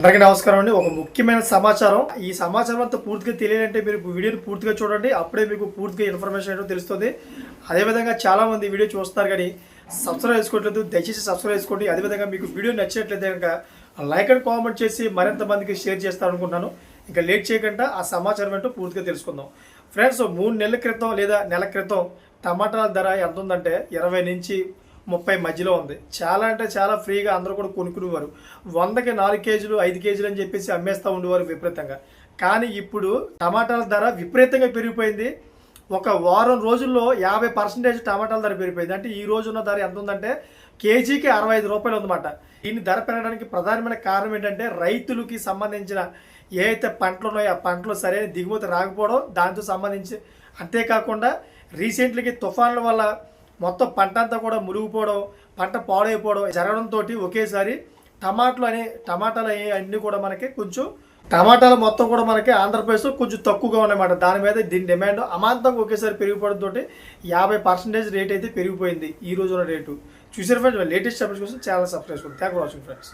అందరికీ నమస్కారం అండి. ఒక ముఖ్యమైన సమాచారం. ఈ సమాచారం అంతా పూర్తిగా తెలియాలంటే మీరు వీడియోని పూర్తిగా చూడండి. అప్పుడే మీకు పూర్తిగా ఇన్ఫర్మేషన్ ఏంటో తెలుస్తుంది. అదేవిధంగా చాలామంది వీడియో చూస్తారు కానీ సబ్స్క్రైబ్ చేసుకోవట్లేదు. దయచేసి సబ్స్క్రైబ్ చేసుకోండి. అదేవిధంగా మీకు వీడియో నచ్చినట్లయితే కనుక లైక్ అండ్ కామెంట్ చేసి మరింత మందికి షేర్ చేస్తారనుకుంటున్నాను. ఇంకా లేట్ చేయకుండా ఆ సమాచారం ఏంటో పూర్తిగా తెలుసుకుందాం. ఫ్రెండ్స్ మూడు నెలల క్రితం లేదా నెల క్రితం టమాటాల ధర ఎంత ఉందంటే ఇరవై నుంచి ముప్పై మధ్యలో ఉంది. చాలా అంటే చాలా ఫ్రీగా అందరూ కూడా కొనుక్కునేవారు. వందకి నాలుగు కేజీలు ఐదు కేజీలు అని చెప్పేసి అమ్మేస్తూ ఉండేవారు విపరీతంగా. కానీ ఇప్పుడు టమాటాల ధర విపరీతంగా పెరిగిపోయింది. ఒక వారం రోజుల్లో యాభై పర్సెంటేజ్ టమాటాల ధర పెరిగిపోయింది. అంటే ఈ రోజు ఉన్న ధర ఎంత ఉందంటే కేజీకి అరవై ఐదు రూపాయలు ఉందన్నమాట. దీన్ని ధర పెరగడానికి ప్రధానమైన కారణం ఏంటంటే రైతులకి సంబంధించిన ఏ అయితే పంటలు ఉన్నాయో ఆ పంటలు సరైన దిగుమతి రాకపోవడం దాంతో సంబంధించి అంతేకాకుండా రీసెంట్లీకి తుఫాన్ల వల్ల మొత్తం పంట అంతా కూడా మురిగిపోవడం పంట పాడైపోవడం జరగడంతో ఒకేసారి టమాటాలు అనే టమాటాలు అనే అన్నీ కూడా మనకి కొంచెం టమాటాలు మొత్తం కూడా మనకి ఆంధ్రప్రదేశ్లో కొంచెం తక్కువగా ఉన్నాయన్నమాట. దాని మీద దీని డిమాండ్ అమాంతంగా ఒకేసారి పెరిగిపోవడంతో యాభై పర్సెంటేజ్ రేట్ అయితే పెరిగిపోయింది ఈ రోజున రేటు. చూసారు ఫ్రెండ్స్ లేటెస్ట్ అప్డేట్స్ కోసం ఛానల్ సబ్స్క్రైబ్ చేసుకోండి. Thank for watching friends